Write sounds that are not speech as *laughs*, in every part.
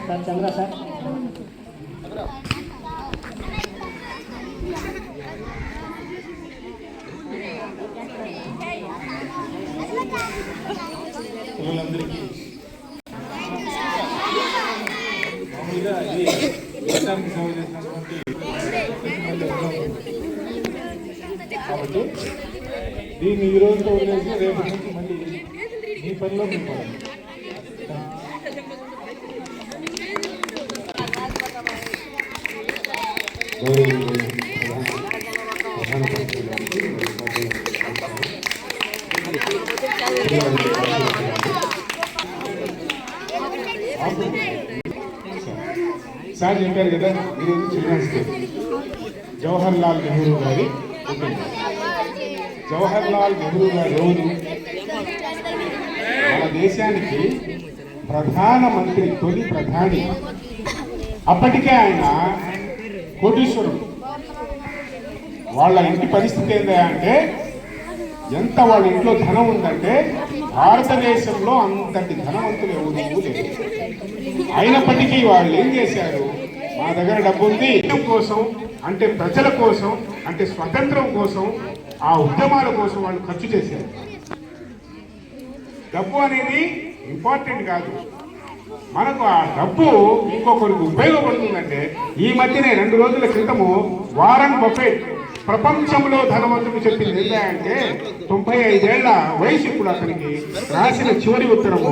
Sir చంద్ర sir పిల్లలందరికీ మామూలుగా ఇది దేశానికి సేవ చేసినటువంటి కాబట్టి దీన్ని ఈ రోజుతో వదిలేసి రేపు నుంచి మళ్ళీ మీ పనిలో మీ పని సార్ చెప్పారు కదా ఈరోజు చిల్డ్రన్స్ డే జవహర్ లాల్ నెహ్రూ గారి పుట్టినరోజు. జవహర్ లాల్ నెహ్రూ గారు రోజు మన దేశానికి ప్రధానమంత్రి తొలి ప్రధాని. అప్పటికే ఆయన కోటీశ్వరుడు. వాళ్ళ ఇంటి పరిస్థితి ఏందా అంటే ఎంత వాళ్ళ ఇంట్లో ధనం ఉందంటే భారతదేశంలో అంతటి ధనవంతులు ఎవరు లేదు అయినప్పటికీ వాళ్ళు ఏం చేశారు? మా దగ్గర డబ్బు ఉంది కోసం అంటే ప్రజల కోసం అంటే స్వతంత్రం కోసం ఆ ఉద్యమాల కోసం వాళ్ళు ఖర్చు చేశారు. డబ్బు అనేది ఇంపార్టెంట్ కాదు. మనకు ఆ డబ్బు ఇంకొకరికి ఉపయోగపడుతుందంటే ఈ మధ్యనే రెండు రోజుల క్రితము వారన్ బఫెట్ ప్రపంచంలో ధనవంతుడు చెప్పింది ఏంటంటే తొంభై ఐదేళ్ళ వయసు ఇప్పుడు అతనికి రాసిన చివరి ఉత్తరము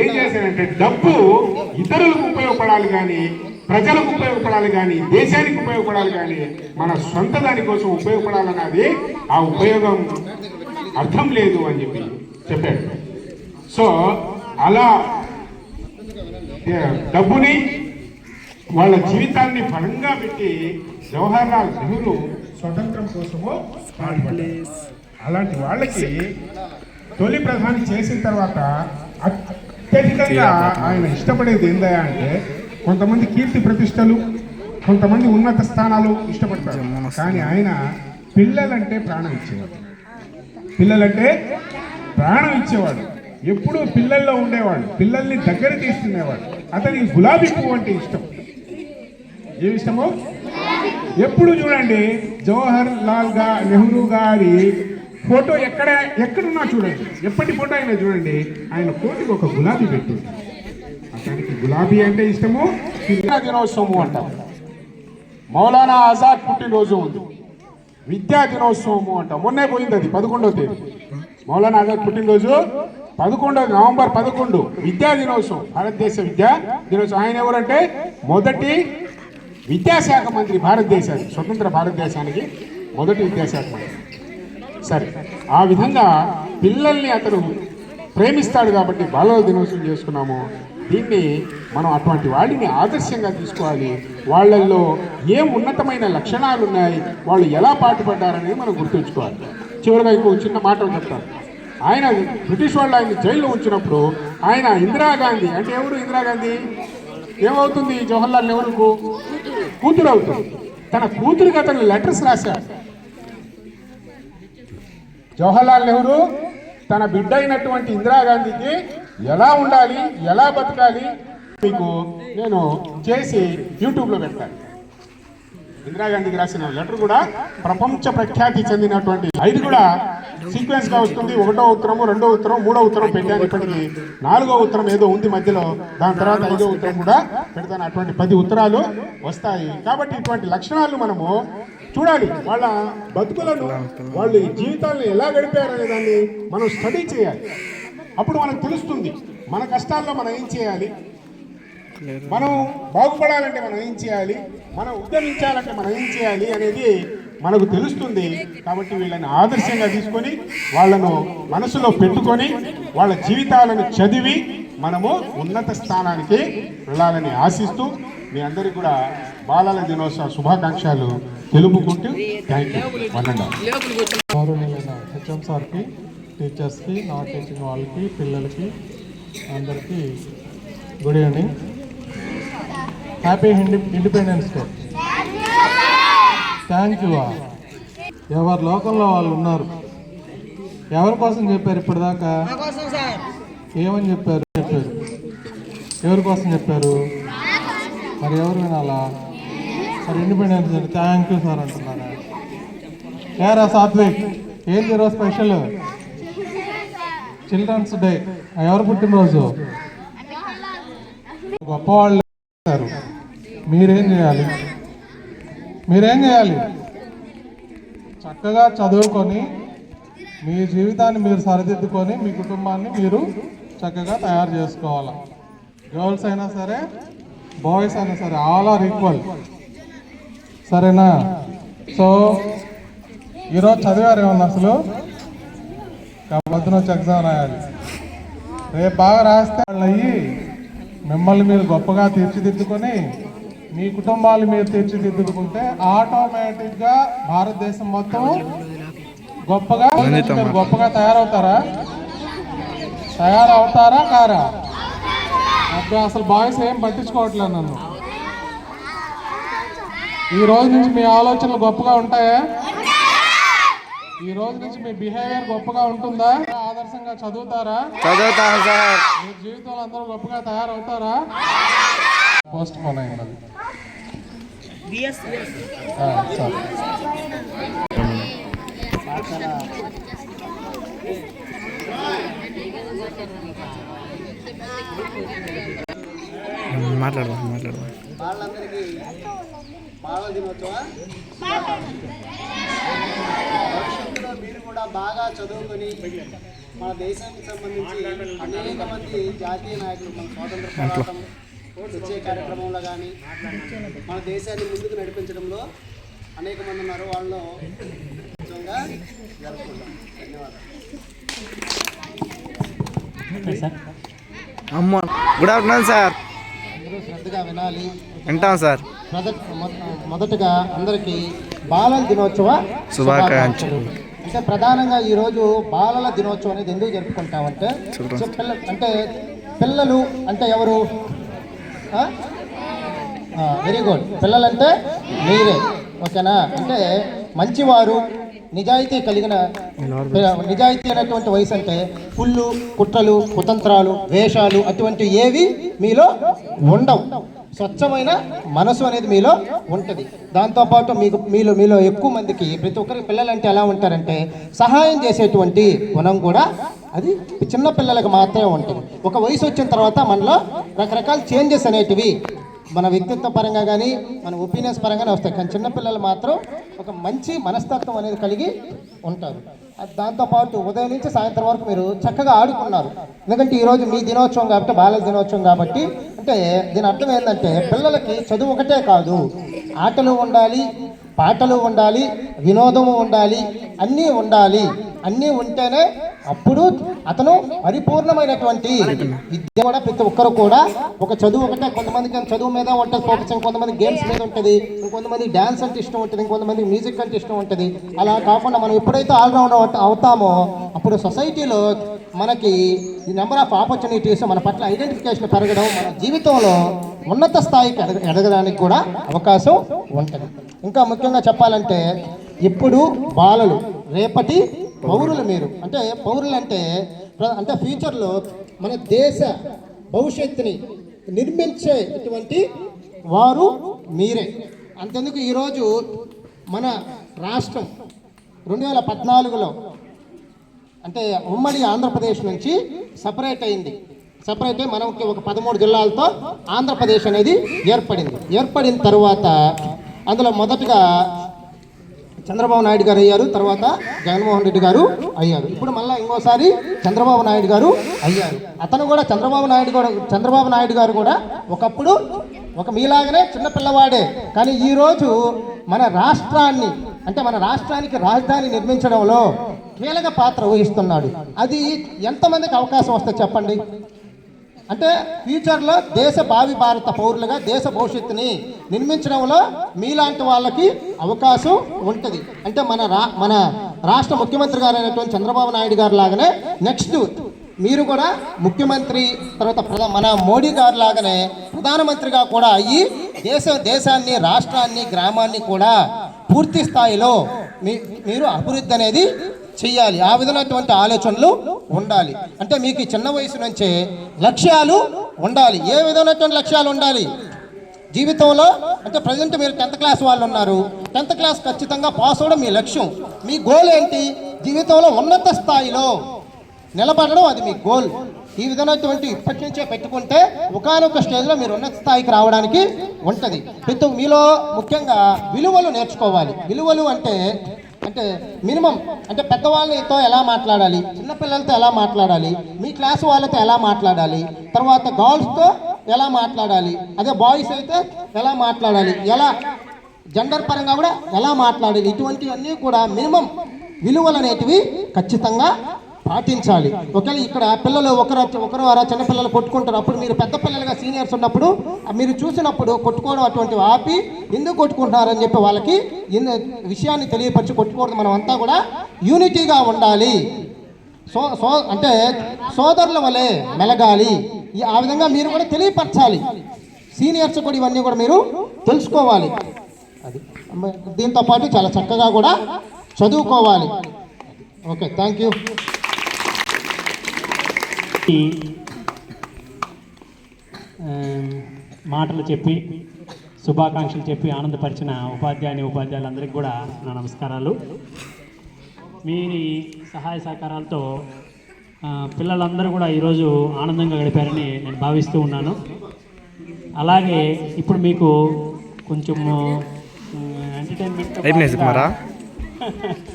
ఏం చేశారంటే డబ్బు ఇతరులకు ఉపయోగపడాలి కానీ ప్రజలకు ఉపయోగపడాలి కానీ దేశానికి ఉపయోగపడాలి కానీ మన సొంత దానికోసం ఉపయోగపడాలన్నది ఆ ఉపయోగం. అర్థం లేదు అని చెప్పి చెప్పాడు. సో అలా డబ్బుని వాళ్ళ జీవితాన్ని బలంగా పెట్టి జవహర్లాల్ నెహ్రూ స్వతంత్రం కోసము అలాంటి వాళ్ళకి తొలి ప్రధాని చేసిన తర్వాత అత్యధికంగా ఆయన ఇష్టపడేది ఏందయ్యా అంటే కొంతమంది కీర్తి ప్రతిష్టలు కొంతమంది ఉన్నత స్థానాలు ఇష్టపడతారు. కానీ ఆయన పిల్లలంటే ప్రాణం ఇచ్చేవాడు. పిల్లలంటే ప్రాణం ఇచ్చేవాడు. ఎప్పుడూ పిల్లల్లో ఉండేవాడు. పిల్లల్ని దగ్గర తీసుకునేవాడు. అతనికి గులాబీ పువ్వు అంటే ఇష్టం. ఏమి ఇష్టము? ఎప్పుడు చూడండి జవహర్ లాల్గా నెహ్రూ గారి ఫోటో ఎక్కడ ఎక్కడున్నా చూడండి. ఎప్పటి ఫోటో అయినా చూడండి ఆయన కోటికి ఒక గులాబీ అతనికి గులాబీ అంటే ఇష్టము? విద్యా దినోత్సవము అంటాం మౌలానా ఆజాద్ పుట్టినరోజు ఉంది. విద్యా దినోత్సవము అంటాం మొన్నే పోయింది అది పదకొండవ తేదీ. మౌలానా ఆజాద్ పుట్టినరోజు పదకొండవ నవంబర్ పదకొండు విద్యా దినోత్సవం. భారతదేశ విద్యా దినోత్సవం. ఆయన ఎవరంటే? మొదటి విద్యాశాఖ మంత్రి భారతదేశానికి స్వతంత్ర భారతదేశానికి మొదటి విద్యాశాఖ మంత్రి. సరే ఆ విధంగా పిల్లల్ని అతను ప్రేమిస్తాడు కాబట్టి బాలల దినోత్సవం చేసుకున్నాము. దీన్ని మనం అటువంటి వాడిని ఆదర్శంగా తీసుకోవాలి వాళ్ళల్లో ఏం ఉన్నతమైన లక్షణాలు ఉన్నాయి వాళ్ళు ఎలా పాటుపడ్డారనేది మనం గుర్తుంచుకోవాలి. చివరిగా ఇంకో చిన్న మాట చెప్తాను. ఆయన బ్రిటిష్ వాళ్ళు ఆయన జైల్లో ఉంచినప్పుడు ఆయన ఇందిరాగాంధీ అంటే ఎవరు ఇందిరాగాంధీ? ఏమవుతుంది? జవహర్లాల్ నెహ్రూకు కూతురు అవుతుంది. తన కూతురికి అతను లెటర్స్ రాశాడు జవహర్లాల్ నెహ్రూ తన బిడ్డ అయినటువంటి ఇందిరాగాంధీకి ఎలా ఉండాలి ఎలా బతకాలి మీకు నేను చేసి యూట్యూబ్లో పెడతాను. ఇందిరాగాంధీకి రాసిన లెటర్ కూడా ప్రపంచ ప్రఖ్యాతి చెందినటువంటి ఐదు కూడా సీక్వెన్స్గా వస్తుంది. ఒకటో ఉత్తరము రెండో ఉత్తరం మూడో ఉత్తరం పెట్టాను. ఇప్పటికి నాలుగో ఉత్తరం ఏదో ఉంది మధ్యలో. దాని తర్వాత ఐదో ఉత్తరం కూడా పెడతాను. అటువంటి పది ఉత్తరాలు వస్తాయి. కాబట్టి ఇటువంటి లక్షణాలు మనము చూడాలి. వాళ్ళ బతుకులను వాళ్ళు జీవితాలను ఎలా గడిపారనే దాన్ని మనం స్టడీ చేయాలి. అప్పుడు మనకు తెలుస్తుంది మన కష్టాల్లో మనం ఏం చేయాలి? మనం బాగుపడాలంటే మనం ఏం చేయాలి? మనం ఉద్యమించాలంటే మనం ఏం చేయాలి అనేది మనకు తెలుస్తుంది. కాబట్టి వీళ్ళని ఆదర్శంగా తీసుకొని వాళ్ళను మనసులో పెట్టుకొని వాళ్ళ జీవితాలను చదివి మనము ఉన్నత స్థానానికి వెళ్ళాలని ఆశిస్తూ మీ అందరికీ కూడా బాలల దినోత్సవ శుభాకాంక్షలు తెలుపుకుంటూ థ్యాంక్ యూ సార్కి టీచర్స్కి నాన్ టీచింగ్ వాళ్ళకి పిల్లలకి అందరికీ గుడ్ ఈవినింగ్. హ్యాపీ ఇండి ఇండిపెండెన్స్ డే. థ్యాంక్ యూ ఎవరి లోకంలో వాళ్ళు ఉన్నారు? ఎవరి కోసం చెప్పారు ఇప్పటిదాకా? ఏమని చెప్పారు? చెప్పారు ఎవరి కోసం చెప్పారు? మరి ఎవరు వినాలా? మరి Independence Day thank you sir అంటున్నారా? ఏరా సాత్విక్ ఏంది ఈరోజు స్పెషల్? చిల్డ్రన్స్ డే ఎవరు పుట్టినరోజు? గొప్పవాళ్ళు చేస్తారు మీరేం చేయాలి? మీరేం చేయాలి? చక్కగా చదువుకొని మీ జీవితాన్ని మీరు సరిదిద్దుకొని మీ కుటుంబాన్ని మీరు చక్కగా తయారు చేసుకోవాలి? గర్ల్స్ అయినా సరే బాయ్స్ అయినా సరే ఆల్ ఆర్ ఈక్వల్ సరేనా? సో ఈరోజు చదివారు ఏమన్నా అసలు? పొద్దున వచ్చి రాయాలి రేపు బాగా రాస్తే వాళ్ళు అయ్యి మిమ్మల్ని మీరు గొప్పగా తీర్చిదిద్దుకొని మీ కుటుంబాలు మీరు తీర్చిదిద్దుకుంటే ఆటోమేటిక్గా భారతదేశం మొత్తం గొప్పగా మీరు గొప్పగా తయారవుతారా? తయారవుతారా కారా? అప్పుడు అసలు బాయ్స్ ఏం పట్టించుకోవట్లేదు నన్ను. ఈ రోజు నుంచి మీ ఆలోచనలు గొప్పగా ఉంటాయా? ఈ రోజు నుంచి మీ బిహేవియర్ గొప్పగా ఉంటుందా? ఆదర్శంగా చదువుతారా? చదువుతాను సార్. మీ జీవితంలో అందరూ గొప్పగా తయారవుతారా? పోస్ట్ పోన్ సరే. మాట్లాడదాం మాట్లాడదాం. వాళ్ళందరికీ బాల దినోత్సవ కూడా బాగా చదువుకొని మన దేశానికి సంబంధించి అనేక మంది జాతీయ నాయకులు మన స్వాతంత్ర పోరాటం వచ్చే కార్యక్రమంలో కానీ మన దేశాన్ని ముందుకు నడిపించడంలో అనేక మంది ఉన్నారు. వాళ్ళు నిజంగా జరుపుకుంటాం ధన్యవాదాలు అమ్మ గుడ్ ఆఫ్టర్నూన్ సార్ శ్రద్ధగా వినాలి. వింటాం సార్ మొదటగా అందరికీ బాలల దినోత్సవ శుభాకాంక్షలు. అంటే ప్రధానంగా ఈరోజు బాలల దినోత్సవం అనేది ఎందుకు జరుపుకుంటామంటే సో పిల్ల అంటే పిల్లలు అంటే ఎవరు? వెరీ గుడ్ పిల్లలంటే మీరే. ఓకేనా? అంటే మంచివారు నిజాయితీ కలిగిన నిజాయితీ అనేటువంటి వయసు అంటే పుల్లు కుట్రలు కుతంత్రాలు వేషాలు అటువంటి ఏవి మీలో ఉండవు. స్వచ్ఛమైన మనసు అనేది మీలో ఉంటుంది. దాంతోపాటు మీకు మీలో మీలో ఎక్కువ మందికి ప్రతి ఒక్కరికి పిల్లలంటే ఎలా ఉంటారంటే సహాయం చేసేటువంటి గుణం కూడా అది చిన్న పిల్లలకు మాత్రమే ఉంటుంది. ఒక వయసు వచ్చిన తర్వాత మనలో రకరకాల చేంజెస్ అనేటివి మన వ్యక్తిత్వ పరంగా కానీ మన ఒపీనియన్స్ పరంగానే వస్తాయి. కానీ చిన్నపిల్లలు మాత్రం ఒక మంచి మనస్తత్వం అనేది కలిగి ఉంటారు. దాంతోపాటు ఉదయం నుంచి సాయంత్రం వరకు మీరు చక్కగా ఆడుకున్నారు. ఎందుకంటే ఈరోజు మీ దినోత్సవం కాబట్టి బాలల దినోత్సవం కాబట్టి అంటే దీని అర్థం ఏంటంటే పిల్లలకి చదువు ఒకటే కాదు. ఆటలు ఉండాలి పాటలు ఉండాలి వినోదము ఉండాలి అన్నీ ఉండాలి. అన్నీ ఉంటేనే అప్పుడు అతను పరిపూర్ణమైనటువంటి విద్య కూడా ప్రతి ఒక్కరు కూడా ఒక చదువు ఒకటే. కొంతమందికి చదువు మీద ఉంటుంది ఫోకస్ కొంతమంది గేమ్స్ మీద ఉంటుంది ఇంకొంతమంది డ్యాన్స్ అంటే ఇష్టం ఉంటుంది ఇంకొంతమంది మ్యూజిక్ అంటే ఇష్టం ఉంటుంది. అలా కాకుండా మనం ఎప్పుడైతే ఆల్రౌండర్ అవుతామో అప్పుడు సొసైటీలో మనకి ఈ నెంబర్ ఆఫ్ ఆపర్చునిటీస్ మన పట్ల ఐడెంటిఫికేషన్ పెరగడం మన జీవితంలో ఉన్నత స్థాయికి ఎదగ ఎదగడానికి కూడా అవకాశం ఉంటుంది. ఇంకా ముఖ్యంగా చెప్పాలంటే ఇప్పుడు బాలలు రేపటి పౌరులు. మీరు. అంటే పౌరులు అంటే అంటే ఫ్యూచర్లో మన దేశ భవిష్యత్తుని నిర్మించేటువంటి వారు మీరే. అంతెందుకు ఈరోజు మన రాష్ట్రం రెండు వేల పద్నాలుగులో అంటే ఉమ్మడి ఆంధ్రప్రదేశ్ నుంచి సపరేట్ అయింది. సపరేట్ అయి మనకి ఒక పదమూడు జిల్లాలతో ఆంధ్రప్రదేశ్ అనేది ఏర్పడింది. ఏర్పడిన తర్వాత అందులో మొదటగా చంద్రబాబు నాయుడు గారు అయ్యారు తర్వాత జగన్మోహన్ రెడ్డి గారు అయ్యారు. ఇప్పుడు మళ్ళీ ఇంకోసారి చంద్రబాబు నాయుడు గారు అయ్యారు. అతను కూడా చంద్రబాబు నాయుడు కూడా చంద్రబాబు నాయుడు గారు కూడా ఒకప్పుడు ఒక మీలాగనే చిన్న పిల్లవాడే. కానీ ఈరోజు మన రాష్ట్రాన్ని అంటే మన రాష్ట్రానికి రాజధాని నిర్మించడంలో కీలక పాత్ర వహిస్తున్నాడు. అది ఎంతమందికి అవకాశం వస్తుంది చెప్పండి? అంటే ఫ్యూచర్లో దేశ భావి భారత పౌరులుగా దేశ భవిష్యత్తుని నిర్మించడంలో మీలాంటి వాళ్ళకి అవకాశం ఉంటుంది. అంటే మన రా మన రాష్ట్ర ముఖ్యమంత్రి గారు అయినటువంటి చంద్రబాబు నాయుడు గారు లాగానే నెక్స్ట్ మీరు కూడా ముఖ్యమంత్రి తర్వాత ప్రధా మన మోడీ గారు లాగానే ప్రధానమంత్రిగా కూడా అయ్యి దేశ దేశాన్ని రాష్ట్రాన్ని గ్రామాన్ని కూడా పూర్తి స్థాయిలో మీ మీరు అభివృద్ధి అనేది చెయ్యాలి. ఆ విధమైనటువంటి ఆలోచనలు ఉండాలి. అంటే మీకు చిన్న వయసు నుంచే లక్ష్యాలు ఉండాలి. ఏ విధమైనటువంటి లక్ష్యాలు ఉండాలి? జీవితంలో అంటే ప్రజెంట్ మీరు టెన్త్ క్లాస్ వాళ్ళు ఉన్నారు. టెన్త్ క్లాస్ ఖచ్చితంగా పాస్ అవ్వడం మీ లక్ష్యం. మీ గోల్ ఏంటి? జీవితంలో ఉన్నత స్థాయిలో నిలబడడం అది మీ గోల్. ఈ విధమైనటువంటి ఇప్పటి నుంచే పెట్టుకుంటే ఒకనొక స్టేజ్లో మీరు ఉన్నత స్థాయికి రావడానికి ఉంటుంది. ప్రతి మీలో ముఖ్యంగా విలువలు నేర్చుకోవాలి. విలువలు అంటే అంటే మినిమం అంటే పెద్దవాళ్ళతో ఎలా మాట్లాడాలి చిన్నపిల్లలతో ఎలా మాట్లాడాలి మీ క్లాస్ వాళ్ళతో ఎలా మాట్లాడాలి తర్వాత గర్ల్స్తో ఎలా మాట్లాడాలి అదే బాయ్స్ అయితే ఎలా మాట్లాడాలి ఎలా జెండర్ పరంగా కూడా ఎలా మాట్లాడాలి ఇటువంటివన్నీ కూడా మినిమం విలువలు అనేటివి ఖచ్చితంగా పాటించాలి. ఒకవేళ ఇక్కడ పిల్లలు ఒకరు ఒకరు వారా చిన్న పిల్లలు కొట్టుకుంటారు అప్పుడు మీరు పెద్ద పిల్లలుగా సీనియర్స్ ఉన్నప్పుడు మీరు చూసినప్పుడు కొట్టుకోవడం అటువంటివి ఆపి ఎందుకు కొట్టుకుంటున్నారని చెప్పి వాళ్ళకి విషయాన్ని తెలియపరిచి కొట్టుకోవడం మనం అంతా కూడా యూనిటీగా ఉండాలి. సో సో అంటే సోదరుల వలె మెలగాలి. ఈ ఆ విధంగా మీరు కూడా తెలియపరచాలి. సీనియర్స్ కూడా ఇవన్నీ కూడా మీరు తెలుసుకోవాలి. అది. దీంతో పాటు చాలా చక్కగా కూడా చదువుకోవాలి. ఓకే థ్యాంక్ యూ మాటలు చెప్పి శుభాకాంక్షలు చెప్పి ఆనందపరిచిన ఉపాధ్యాయుని ఉపాధ్యాయులందరికీ కూడా నా నమస్కారాలు. మీ సహాయ సహకారాలతో పిల్లలందరూ కూడా ఈరోజు ఆనందంగా గడిపారని నేను భావిస్తూ ఉన్నాను. అలాగే ఇప్పుడు మీకు కొంచెం ఎంటర్టైన్మెంట్ *laughs*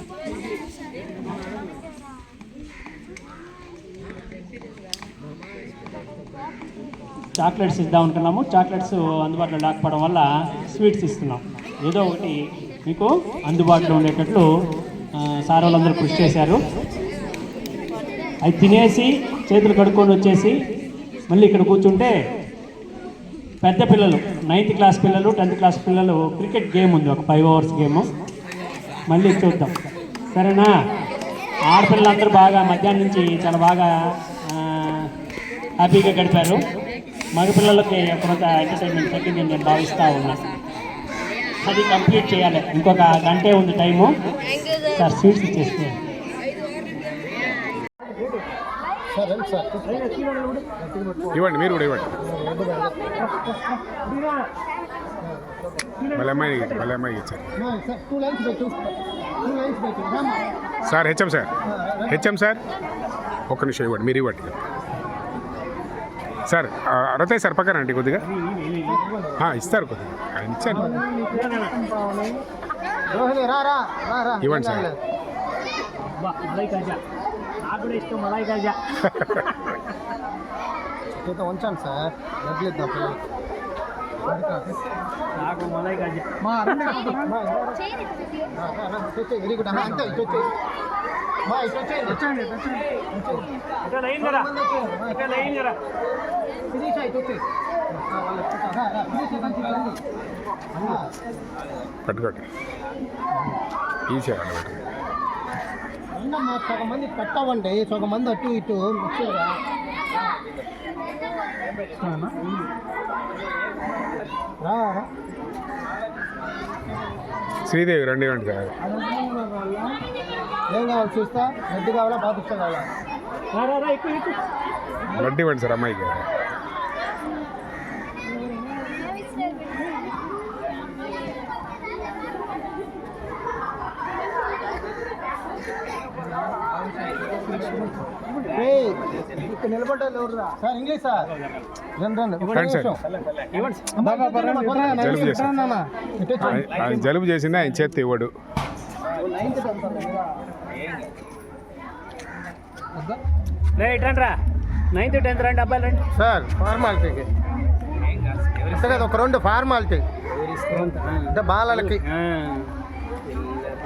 చాక్లెట్స్ ఇద్దాం అనుకున్నాము. చాక్లెట్స్ అందుబాటులో లేకపోవడం వల్ల స్వీట్స్ ఇస్తున్నాం. ఏదో ఒకటి మీకు అందుబాటులో ఉండేటట్లు సార్ వాళ్ళందరూ కృషి చేశారు. అవి తినేసి చేతులు కడుక్కొని వచ్చేసి మళ్ళీ ఇక్కడ కూర్చుంటే పెద్ద పిల్లలు నైన్త్ క్లాస్ పిల్లలు టెన్త్ క్లాస్ పిల్లలు క్రికెట్ గేమ్ ఉంది ఒక ఫైవ్ అవర్స్ గేమ్. మళ్ళీ చూద్దాం. సరేనా? ఆడపిల్లలందరూ బాగా మధ్యాహ్నం నుంచి చాలా బాగా హ్యాపీగా గడిపారు. మగపిల్లలకి కొంత ఎంటర్టైన్మెంట్ తగ్గిందని నేను భావిస్తూ ఉన్నా. అది కంప్లీట్ చేయాలి. ఇంకొక గంటే ఉంది టైము. సార్ స్వీట్స్ ఇచ్చేస్తే. సార్ రండి సార్. ఇవ్వండి మీరు కూడా ఇవ్వండి. భలే అమ్మాయి భలే అమ్మాయి ఇచ్చారు. సార్ టూ లైన్స్ పెట్టు టూ లైన్స్ పెట్టు రామ్మా. Sir HM sir. HM sir ఒక్క నిమిషం ఇవ్వండి మీరు ఇవ్వండి. సార్ రతయ్య సార్ పక్కన అండి కొద్దిగా. ఇస్తారు కొద్దిగా. రా ఇవ్వండి సార్. *laughs* ఉంచాను సార్. పిల్లలకి నాకు మలై కాజా మా అంతే పట్టుకోండి. ఈ. రండమ్మా, సగం మంది పెట్టవండి సగం మంది అటు ఇటు రా రా. శ్రీదేవి రండి రండి సార్. ఏం కావాలి చూస్తా? రెడ్డి కావాలా? బాదుష కావాలా? వడ్డీ ఇవ్వండి సార్ అమ్మాయికి. Sir English sir. రండి రండి. జలుబు చేసింది ఆయన చేతి ఇవ్వడు. రైట్ రండి రా నైన్త్ టెన్త్ రండి అబ్బాయిలు రండి. సార్ ఫార్మాలిటీకి అంతే కదా ఒక రెండు ఫార్మాలిటీ. అంటే బాలలకి.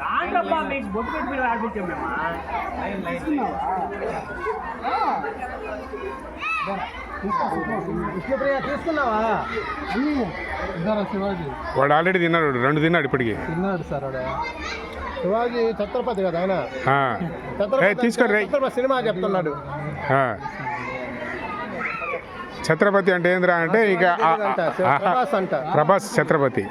రాండబ్బా మీకు బొట్టు పెట్టి మీరు ఆడిపించాం మేము? విష్ణుప్రియ తీసుకున్నావా ఇదారా శివాజీ వాడు ఆల్రెడీ తిన్నాడు రెండు తిన్నాడు ఇప్పటికి. తిన్నాడు సార్ ఆడ శివాజీ ఛత్రపతి కదా ఆయన? తీసుకోండి సినిమా చెప్తున్నాడు. ఛత్రపతి అంటే ఏంద్రా అంటే ఇక ప్రభాస్ ఛత్రపతి.